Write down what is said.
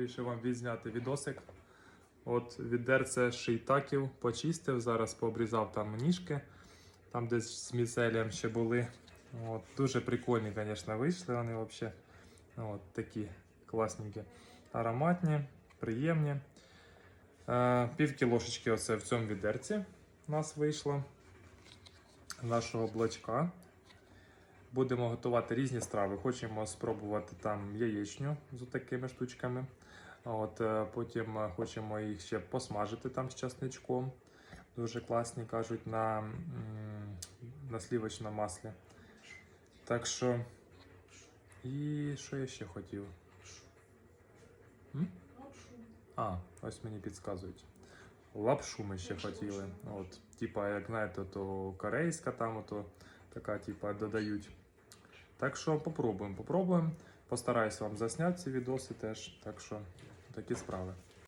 вирішив вам відзняти відосик. От відерце шийтаків почистив, зараз пообрізав там ніжки, там десь з міцелієм ще були. От, дуже прикольні, звісно, вийшли вони взагалі. От такі класненькі, ароматні, приємні. Е, пів кілошечки оце в цьому відерці у нас вийшло нашого блочка. Будемо готувати різні страви. Хочемо спробувати там яєчню з такими штучками. От, е, потім е, хочемо їх ще посмажити там з часничком. Дуже класні кажуть на, на слівочному маслі. Так що. І що я ще хотів? М? А, ось мені підказують. Лапшу ми ще хотіли. От, типа, як знаєте, то корейська там, то така, типа, додають. Так що попробуємо, попробуємо. Постараюсь вам засняти ці відоси теж. Так що такі справи.